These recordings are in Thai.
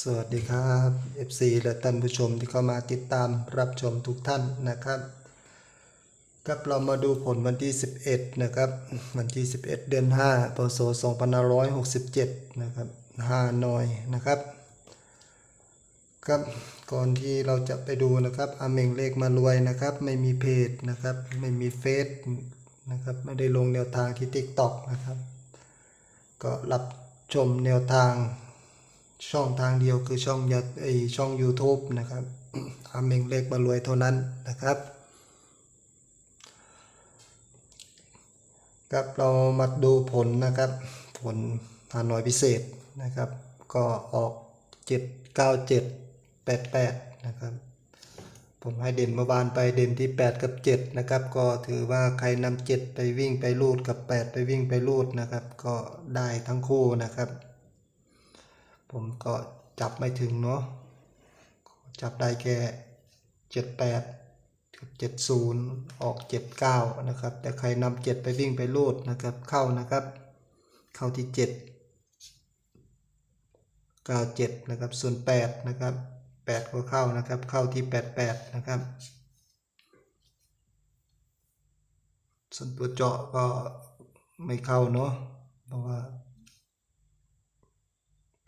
สวัสดีครับ FC และท่านผู้ชมที่เข้ามาติดตามรับชมทุกท่านนะครับครับเรามาดูผลวันที่ 11 นะครับ วันที่ 11 เดือน 5พศ2567 นะครับ5หน่อยนะครับ ครับ ก่อนที่เราจะไปดูนะครับอาเมงเลขมารวยนะครับ ไม่มีเพจนะครับ ไม่มีเฟซนะครับ ไม่ได้ลงแนวทางที่ TikTok นะครับ ก็รับชมแนวทาง ช่องทางเดียวคือช่องยาไอช่อง YouTube นะครับอาเมงเลขมารวยเท่านั้นนะครับครับเรามาดูผลนะครับ ผลหานอยพิเศษนะครับ ก็ออก 797 88 นะครับ ผมให้เด่นเมื่อวานไปเด่นที่ 8 กับ 7 นะครับ ก็ถือว่าใครนำ7ไปวิ่งไปลูดกับ 8 ไปวิ่งไปลูดนะครับ ก็ได้ทั้งคู่นะครับ ผมก็จับไม่ถึงเนาะจับได้แค่78กับ70ออก79นะครับ แต่ใครนำ7ไปวิ่งไปลูดนะครับ เข้านะครับ เข้าที่7 97นะครับ ส่วน8นะครับ8ก็เข้านะครับ เข้าที่88นะครับ ส่วนตัวเจาะก็ไม่เข้าเนาะเพราะว่า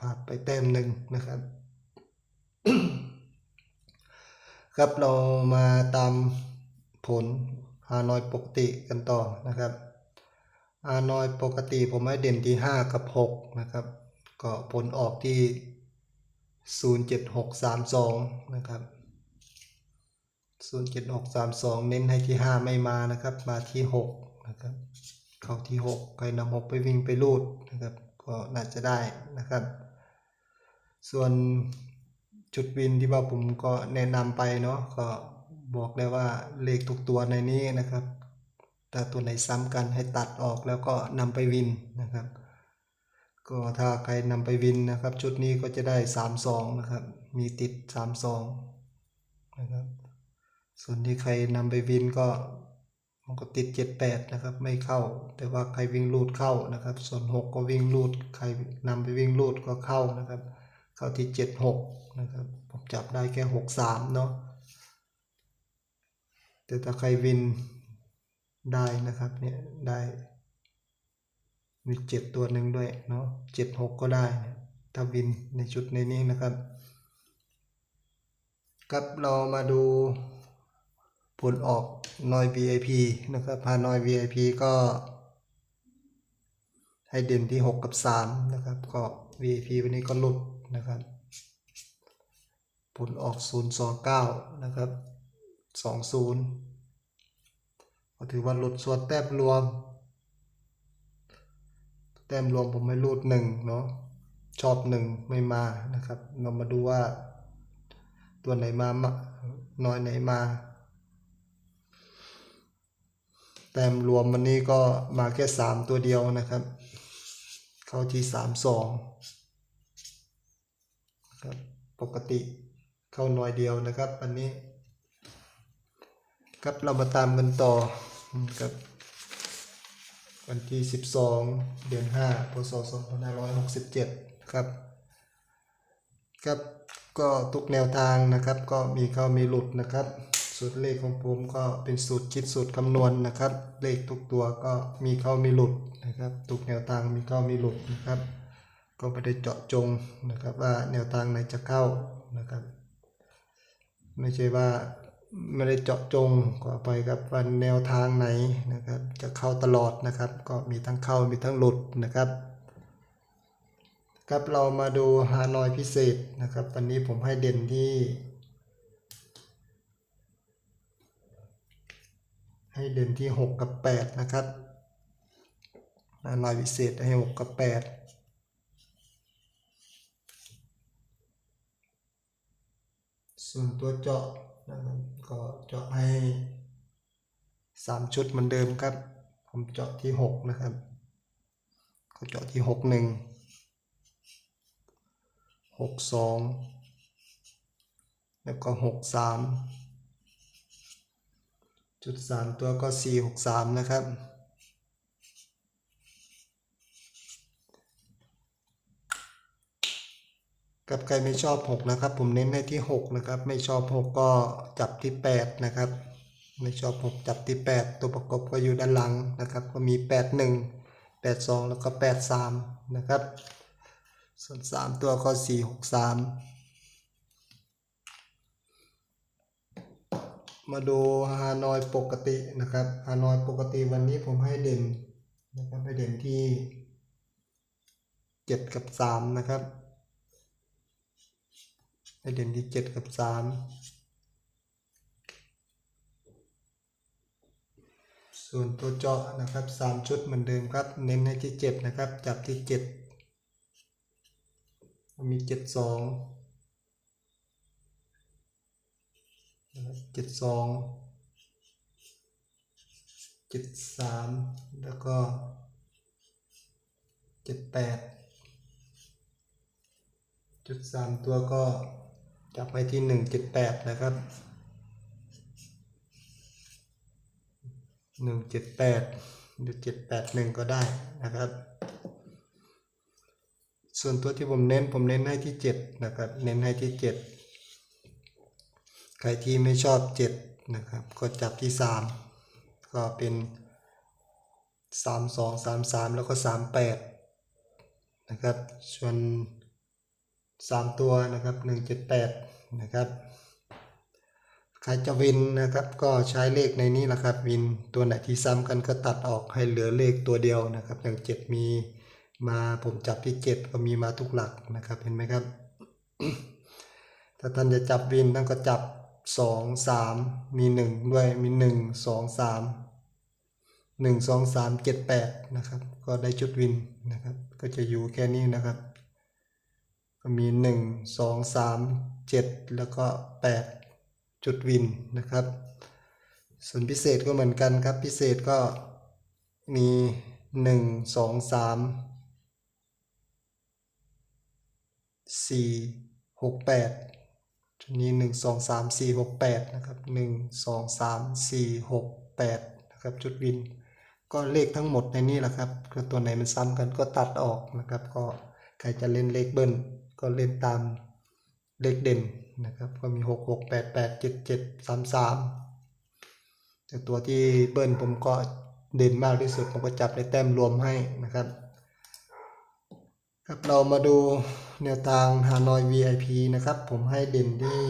พลาดไปแต้มหนึ่งนะครับ ครับเรามาตามผลฮานอยปกติกันต่อนะครับฮานอยปกติผมให้เด่นที่ 5 กับ 6 นะครับ ก็ผลออกที่ 07632 นะครับ 07632 เน้นให้ที่ 5 ไม่มานะครับ มาที่ 6 นะครับ เข้าที่ 6 ใครนำ6 ไปวิ่งไปรูดนะครับ ก็น่าจะได้นะครับ ส่วนจุดวินที่ว่าผมก็แนะนำไปเนาะก็บอกได้ว่าเลขทุกตัวในนี้นะครับถ้าตัวไหนซ้ำกันให้ตัดออกแล้วก็นำไปวินนะครับ ก็ถ้าใครนำไปวินนะครับ ชุดนี้ก็จะได้สามสองนะครับ มีติดสามสองนะครับส่วนที่ใครนำไปวินก็มันก็ติดเจ็ดแปดนะครับ ไม่เข้า แต่ว่าใครวิ่งลูดเข้านะครับ ส่วนหกก็วิ่งลูด ใครนำไปวิ่งลูดก็เข้านะครับ เข้าที่เจ็ดหกนะครับ ผมจับได้แค่หกสามเนาะแต่ถ้าใครวินได้นะครับเนี่ยได้มีเจ็ดตัวหนึ่งด้วยเนาะเจ็ดหกก็ได้นะถ้าวินในชุดในนี้นะครับครับเรามาดูผลออกนอย VIP นะครับพานอย VIP ก็ ให้เด่นที่ 6 กับ 3 นะครับ ก็ VIP วันนี้ก็หลุด นะครับ ผลออก 029 นะครับ 20 ก็ถือว่าหลุดส่วนแต้มรวม แต้มรวมผมไม่รูดหนึ่งเนาะ ชอบหนึ่งไม่มานะครับ เรามาดูว่า ตัวไหนมามาน้อยไหนมาแต้มรวมวันนี้ก็มาแค่สามตัวเดียวนะครับ เข้าที่สามสอง ครับปกติเข้าหน่อยเดียวนะครับวันนี้ ครับเรามาตามกันต่อครับวันที่ 12 เดือน 5 พศ 2567 ครับ ครับก็ทุกแนวทางนะครับ ก็มีเข้ามีหลุดนะครับ สูตรเลขของผมก็เป็นสูตรคิดสูตรคำนวณนะครับ เลขทุกตัวก็มีเข้ามีหลุดนะครับ ทุกแนวทางมีเข้ามีหลุดนะครับ ก็ไม่ได้เจาะจงนะครับว่าแนวทางไหนจะเข้านะครับ ไม่ใช่ว่าไม่ได้เจาะจงก็ไปกับวันแนวทางไหนนะครับ จะเข้าตลอดนะครับ ก็มีทั้งเข้ามีทั้งหลุดนะครับ ครับเรามาดูฮานอยพิเศษนะครับ วันนี้ผมให้เด่นที่ ให้เด่นที่ 6 กับ 8 นะครับฮานอยพิเศษให้ 6 กับ 8 ส่วนตัวเจาะนะครับก็เจาะให้สามชุดเหมือนเดิมครับ ผมเจาะที่หกนะครับก็เจาะที่หกหนึ่งหกสองแล้วก็หกสามจุดสามตัวก็สี่หกสามนะครับ กับใครไม่ชอบหกนะครับ ผมเน้นให้ที่หกนะครับ ไม่ชอบหกก็จับที่แปดนะครับ ไม่ชอบหกจับที่แปดตัวประกบก็อยู่ด้านหลังนะครับ ก็มีแปดหนึ่งแปดสองแล้วก็แปดสามนะครับ ส่วนสามตัวก็สี่หกสามมาดูฮานอยปกตินะครับฮานอยปกติวันนี้ผมให้เด่นนะครับให้เด่นที่เจ็ดกับสามนะครับ ให้เด่นที่เจ็ดกับสามส่วนตัวเจาะนะครับสามชุดเหมือนเดิมครับ เน้นให้ที่เจ็ดนะครับ จับที่เจ็ดมีเจ็ดสองเจ็ดสองเจ็ดสามแล้วก็เจ็ดแปดจุดสามตัวก็ จับไปที่หนึ่งเจ็ดแปดนะครับหนึ่งเจ็ดแปดหรือเจ็ดแปดหนึ่งก็ได้นะครับ ส่วนตัวที่ผมเน้นผมเน้นให้ที่เจ็ดนะครับ เน้นให้ที่เจ็ดใครที่ไม่ชอบเจ็ดนะครับ ก็จับที่สามก็เป็นสามสองสามสามแล้วก็สามแปดนะครับ ส่วน สามตัวนะครับหนึ่งเจ็ดแปดนะครับใครจะวินนะครับก็ใช้เลขในนี้แหละครับวินตัวไหนที่ซ้ำกันก็ตัดออกให้เหลือเลขตัวเดียวนะครับอย่างเจ็ดมีมาผมจับที่เจ็ดก็มีมาทุกหลักนะครับเห็นไหมครับ ถ้าท่านจะจับวินท่านก็จับสองสามมีหนึ่งด้วยมีหนึ่งสองสามหนึ่งสองสามเจ็ดแปดนะครับ ก็ได้จุดวินนะครับ ก็จะอยู่แค่นี้นะครับ ก็มีหนึ่งสองสามเจ็ดแล้วก็แปดจุดวินนะครับ ส่วนพิเศษก็เหมือนกันครับ พิเศษก็มีหนึ่งสองสามสี่หกแปดชุดนี้หนึ่งสองสามสี่หกแปดนะครับหนึ่งสองสามสี่หกแปดนะครับจุดวิน ก็เลขทั้งหมดในนี้แหละครับก็ตัวไหนมันซ้ำกันก็ตัดออกนะครับ ก็ใครจะเล่นเลขเบิ้ล ก็เล่นตามเลขเด่นนะครับ ก็มีหกหกแปดแปดเจ็ดเจ็ดสามสามแต่ตัวที่เบิ้ลผมก็เด่นมากที่สุด ผมก็จับในแต้มรวมให้นะครับครับเรามาดูแนวทางฮานอย VIP นะครับ ผมให้เด่นที่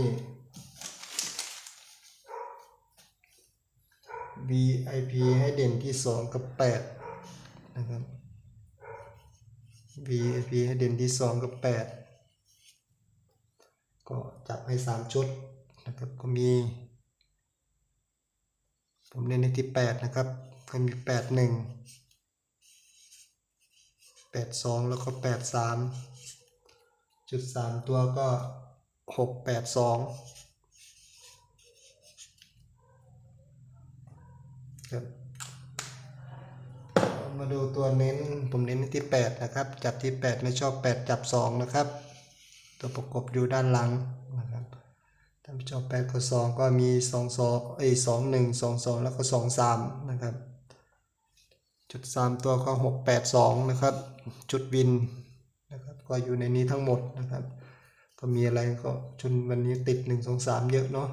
VIP ให้เด่นที่ 2 กับ 8 นะครับ VIP ให้เด่นที่ 2 กับ 8 ให้3ชุดนะครับก็มี ผมเน้นในที่8นะครับก็มี8 1 8 2แล้วก็8 3จุด3ตัวก็6 8 2ครับมาดูตัวเน้นผมเน้นที่ 8 นะครับ จับที่ 8 ไม่ชอบ 8 จับ 2 นะครับ ตัวประกบอยู่ด้านหลัง นะครับถ้าไม่ชอบ8ก็2ก็มี2 2เอ้ย2 1 2 2แล้วก็2 3นะครับ จุด3ตัวก็6 8 2นะครับ จุดวินนะครับก็อยู่ในนี้ทั้งหมดนะครับ ก็มีอะไรก็จนวันนี้ติด1 2 3เยอะเนาะ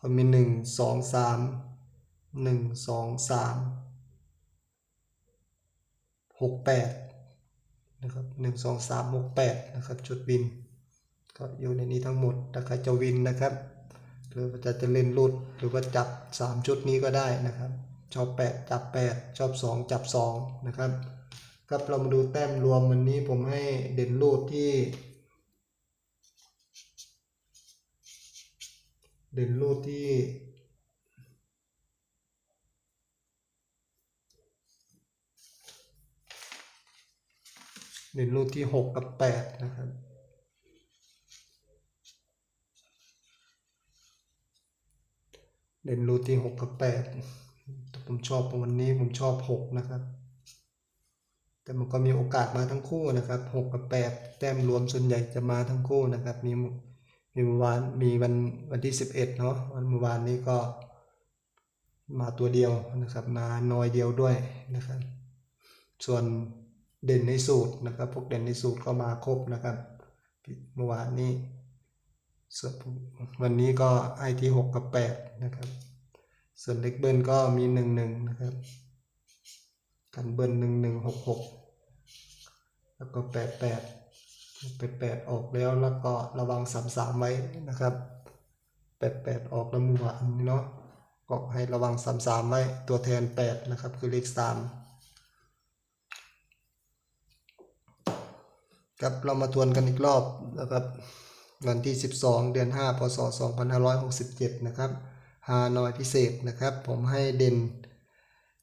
ก็มี1 2 3หนึ่งสองสามหกแปดนะครับหนึ่งสองสามหกแปดนะครับ จุดวิน ก็อยู่ในนี้ทั้งหมดถ้าใครจะวินนะครับ หรือว่าจะจะเล่นรูดหรือว่าจับสามชุดนี้ก็ได้นะครับ ชอบแปดจับแปดชอบสองจับสองนะครับครับเรามาดูแต้มรวมวันนี้ผมให้เด่นรูดที่ เด่นรูดที่เด่นรูดที่หกกับแปดนะครับ เด่นรูดที่หกกับแปดแต่ผมชอบวันนี้ผมชอบหกนะครับ แต่มันก็มีโอกาสมาทั้งคู่นะครับหกกับแปดแต้มรวมส่วนใหญ่จะมาทั้งคู่นะครับ มีมีเมื่อวานมีวันวันที่สิบเอ็ดเนาะวันเมื่อวานนี้ก็มาตัวเดียวนะครับ มาน้อยเดียวด้วยนะครับ ส่วนเด่นในสูตรนะครับ พวกเด่นในสูตรก็มาครบนะครับเมื่อวานนี้ วันนี้ก็ไอที่หกกับแปดนะครับส่วนเล็กเบิ้ลก็มีหนึ่งหนึ่งนะครับ กันเบิ้ลหนึ่งหนึ่งหกหกแล้วก็แปดแปดแปดแปดออกแล้วแล้วก็ระวังสามสามไว้นะครับแปดแปดออกแล้วมื่อวานนี้เนาะก็ให้ระวังสามสามไว้ตัวแทนแปดนะครับคือเลขสามครับเรามาทวนกันอีกรอบนะครับ วันที่ 12 เดือน 5 พศ 2567 นะครับฮานอยพิเศษนะครับ ผมให้เด่น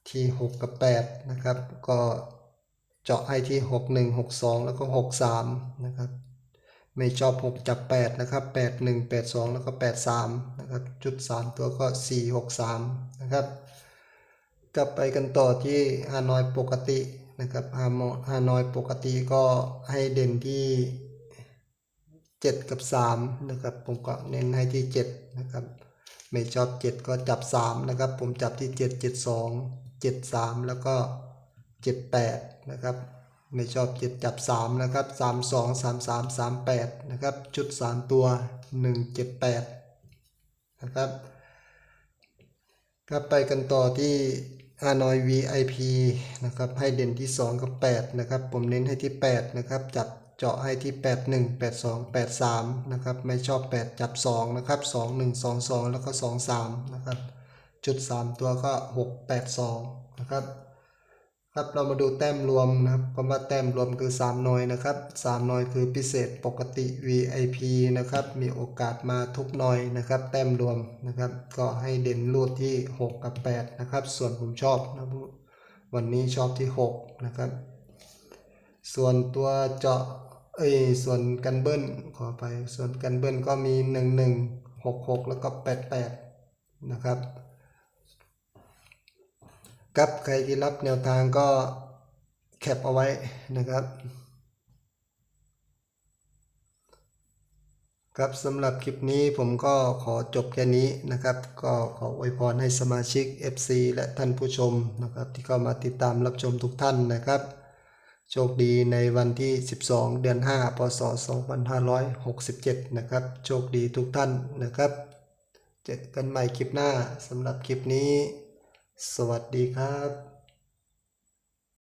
ที่ 6 กับ 8 นะครับ ก็เจาะให้ที่ 6 1 6 2 แล้วก็ 6 3 นะครับ ไม่ชอบ 6 จับ 8 นะครับ 8 1 8 2 แล้วก็ 8 3 นะครับ จุด 3 ตัวก็ 4 6 3 นะครับ กลับไปกันต่อที่ฮานอยปกตินะครับฮามฮานอยปกติก็ให้เด่นที่ 7 กับ 3 นะครับ ผมก็เน้นให้ที่ 7 นะครับ ไม่ชอบ 7 ก็จับ 3 นะครับ ผมจับที่ 7 7 2 7 3 แล้วก็ 7 8 นะครับ ไม่ชอบ 7 จับ 3 นะครับ 3 2 3 3 3 8 นะครับ ชุด 3 ตัว 1 7 8 นะครับก็ไปกันต่อที่ฮานอย VIP นะครับ ให้เด่นที่ 2 กับ 8 นะครับ ผมเน้นให้ที่ 8 นะครับ จับ เจาะให้ที่ 8 1 8 2 8 3 นะครับ ไม่ชอบ 8 จับ 2 นะครับ 2 1 2 2 แล้วก็ 2 3 นะครับ จุด 3 ตัวก็ 6 8 2 นะครับ ครับเรามาดูแต้มรวมนะครับคำว่าแต้มรวมคือ 3 หน่วยนะครับ 3 หน่วยคือพิเศษปกติ VIP นะครับ มีโอกาสมาทุกหน่วยนะครับ แต้มรวมนะครับ ก็ให้เด่นรูดที่ 6 กับ 8 นะครับ ส่วนผมชอบนะวันนี้ชอบที่ 6 นะครับ ส่วนตัวเจาะเอ้ยส่วนกันเบิ้ลขอไปส่วนกันเบิ้ลก็มี 1 1 6 6 แล้วก็ 8 8 นะครับครับใครที่รับแนวทางก็แคปเอาไว้นะครับครับสำหรับคลิปนี้ผมก็ขอจบแค่นี้นะครับ ก็ขออวยพรให้สมาชิก FC และท่านผู้ชมนะครับ ที่เข้ามาติดตามรับชมทุกท่านนะครับ โชคดีในวันที่ 12 เดือน 5 พศ 2567 นะครับ โชคดีทุกท่านนะครับ เจอกันใหม่คลิปหน้าสำหรับคลิปนี้ สวัสดีครับ